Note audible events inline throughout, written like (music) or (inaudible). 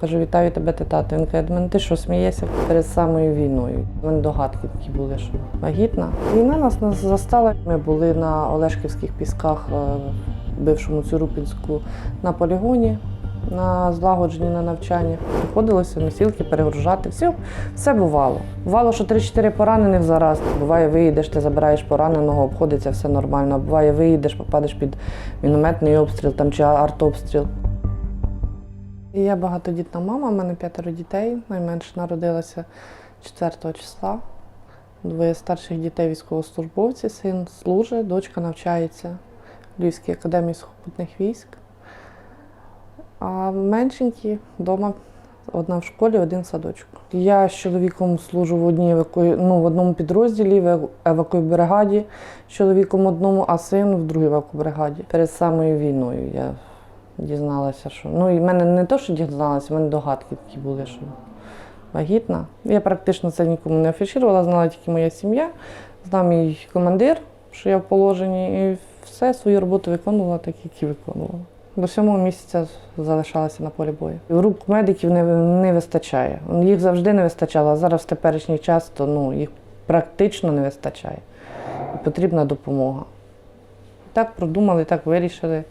Кажу, вітаю тебе, ти тато. Він каже, мене ти що смієшся перед самою війною. У мене догадки такі були, що вагітна. Війна нас, нас застала. Ми були на Олешківських пісках, е, бившому Цюрупінську, на полігоні, на злагодженні на навчання. Приходилося носілки перегружати. Все, все бувало. Бувало, що 3-4 поранених зараз. Буває, виїдеш, ти забираєш пораненого, обходиться все нормально. Буває, виїдеш, попадеш під мінометний обстріл там, чи артобстріл. Я багатодітна мама, в мене п'ятеро дітей. Найменше народилася 4 числа. Двоє старших дітей військовослужбовці, син служить, дочка навчається в Львівській академії сухопутних військ. А меншенькі вдома одна в школі, один в садочку. Я з чоловіком служу в одній еваку... ну, в одному підрозділі, в евакуй-бригаді, з чоловіком одному, а син в другій евакуй-бригаді. Перед самою війною я дізналася, що. Ну, і в мене не то, що дізналася, в мене догадки такі були, що вагітна. Я практично це нікому не афішувала, знала тільки моя сім'я, знав мій командир, що я в положенні, і все свою роботу виконувала так, як і виконувала. До сьомого місяця залишалася на полі бою. Рук медиків не, не вистачає. Їх завжди не вистачало, а зараз в теперішній час то ну, їх практично не вистачає. І потрібна допомога. Так продумали, так вирішили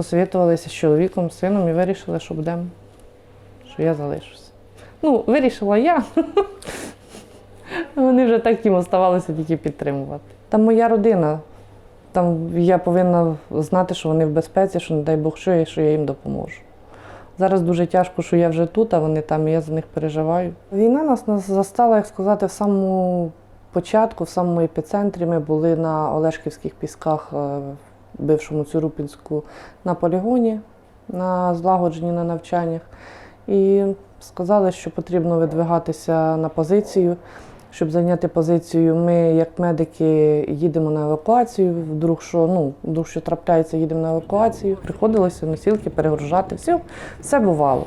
посовітувалися з чоловіком, сином і вирішили, що будемо, що я залишуся. Ну, вирішила я. (laughs) Вони вже так їм оставалося тільки підтримувати. Там моя родина. Там я повинна знати, що вони в безпеці, що не дай Бог що, і що я їм допоможу. Зараз дуже тяжко, що я вже тут, а вони там, і я за них переживаю. Війна нас, нас застала, як сказати, в самому початку, в самому епіцентрі. Ми були на Олешківських пісках, е, бившому Цюрупінську, на полігоні, на злагодженні на навчаннях. І сказали, що потрібно видвигатися на позицію. Щоб зайняти позицію, ми, як медики, їдемо на евакуацію. Вдруг що, ну, вдруг що трапляється, їдемо на евакуацію. Приходилося носілки перегружати. Все, все бувало.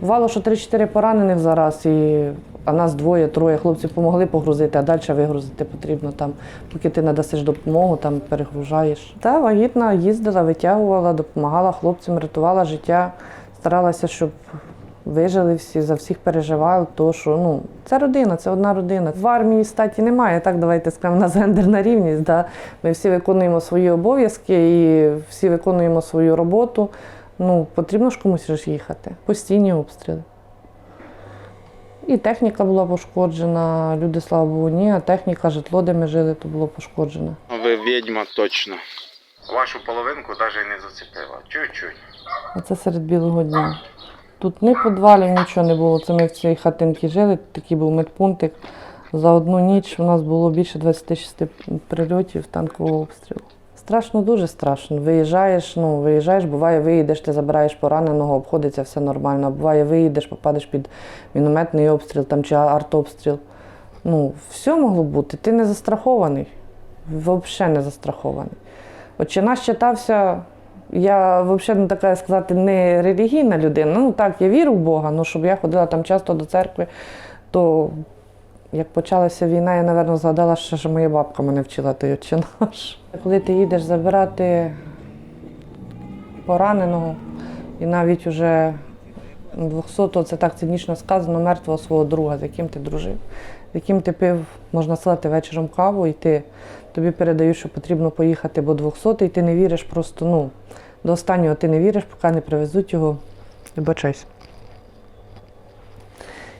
Бувало, що 3-4 поранених зараз, і, а нас двоє, троє хлопців допомогли погрузити, а далі вигрузити потрібно там, поки ти надасиш допомогу, там перегружаєш. Та вагітна їздила, витягувала, допомагала хлопцям, рятувала життя, старалася, щоб вижили всі, за всіх переживали, то що ну, це родина, це одна родина. В армії статі немає, так давайте скажемо, на гендерна рівність. Да? Ми всі виконуємо свої обов'язки і всі виконуємо свою роботу. Ну, потрібно ж комусь ж їхати. Постійні обстріли. І техніка була пошкоджена, люди, слава Богу, ні, а техніка, житло, де ми жили, то було пошкоджено. Ви відьма точно. Вашу половинку навіть не зацепила. Чуть-чуть. А це серед білого дня. Тут ні підвалів, нічого не було. Це ми в цій хатинці жили, такий був медпунктик. За одну ніч у нас було більше 26 прильотів танкового обстрілу. Страшно, дуже страшно. Виїжджаєш, ну виїжджаєш, буває, виїдеш, ти забираєш пораненого, обходиться все нормально. Буває, виїдеш, попадеш під мінометний обстріл там, чи артобстріл. Ну, все могло бути. Ти не застрахований. Взагалі не застрахований. От чи нас читався я взагалі не така сказати не релігійна людина. Ну так, я вірю в Бога, ну щоб я ходила там часто до церкви, то як почалася війна, я, напевно, згадала, що моя бабка мене вчила той отче. Коли ти їдеш забирати пораненого, і навіть уже 200-го, це так цинічно сказано, мертвого свого друга, з яким ти дружив, з яким ти пив, можна сказати, вечором каву, і ти тобі передають, що потрібно поїхати, бо 200 і ти не віриш просто, ну, до останнього ти не віриш, поки не привезуть його. Вибачайся.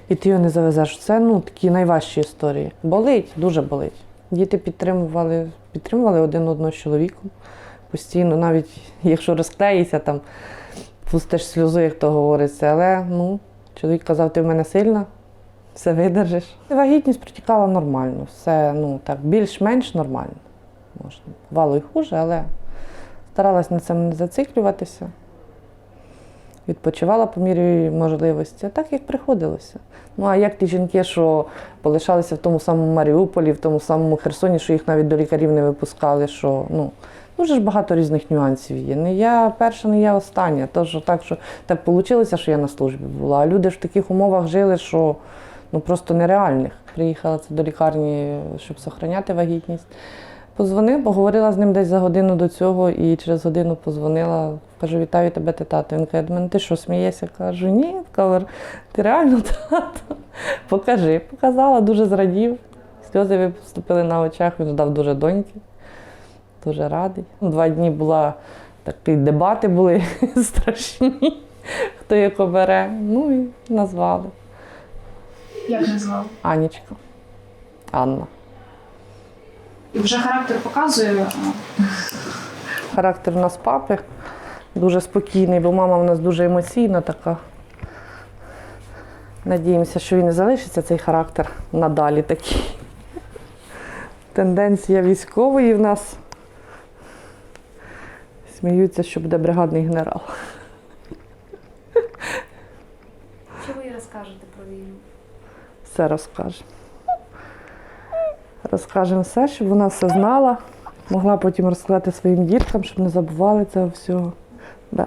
І ти його не завезеш. Це ну, такі найважчі історії. Болить, дуже болить. Діти підтримували, підтримували один одного з чоловіком постійно, навіть якщо розклеїться, там, пустиш сльозу, як то говориться. Але ну, чоловік казав, ти в мене сильна, все видержиш. Вагітність протікала нормально, все ну, так, більш-менш нормально. Можна. Бувало і хуже, але старалась на цьому не зациклюватися. Відпочивала по мірі можливості, а так як приходилося. Ну а як ті жінки, що полишалися в тому самому Маріуполі, в тому самому Херсоні, що їх навіть до лікарів не випускали, що ну дуже ж багато різних нюансів є. Не я перша, не я остання. Тож так, що так вийшло, що я на службі була. А люди ж в таких умовах жили, що ну просто нереальних. Приїхала це до лікарні, щоб зберігати вагітність. Позвонив, поговорила з ним десь за годину до цього і через годину позвонила. Кажу, вітаю тебе, ти тато. Він каже, до мене ти що, смієшся? Кажу, ні, кавер, ти реально (laughs) тато. Покажи. Показала, дуже зрадів. Сльози виступили на очах, він ждав дуже доньки. Дуже радий. Два дні була такі дебати були (laughs) страшні, хто як обере. Ну і назвали. Як назвав? Анічка. Анна. І вже характер показує. Характер у нас папи дуже спокійний, бо мама у нас дуже емоційна така. Надіємося, що він і залишиться цей характер надалі такий. Тенденція військової в нас. Сміються, що буде бригадний генерал. Що ви розкажете про війну? Все розкажемо. Розкажемо все, щоб вона все знала, могла потім розказати своїм діткам, щоб не забували цього всього. Да.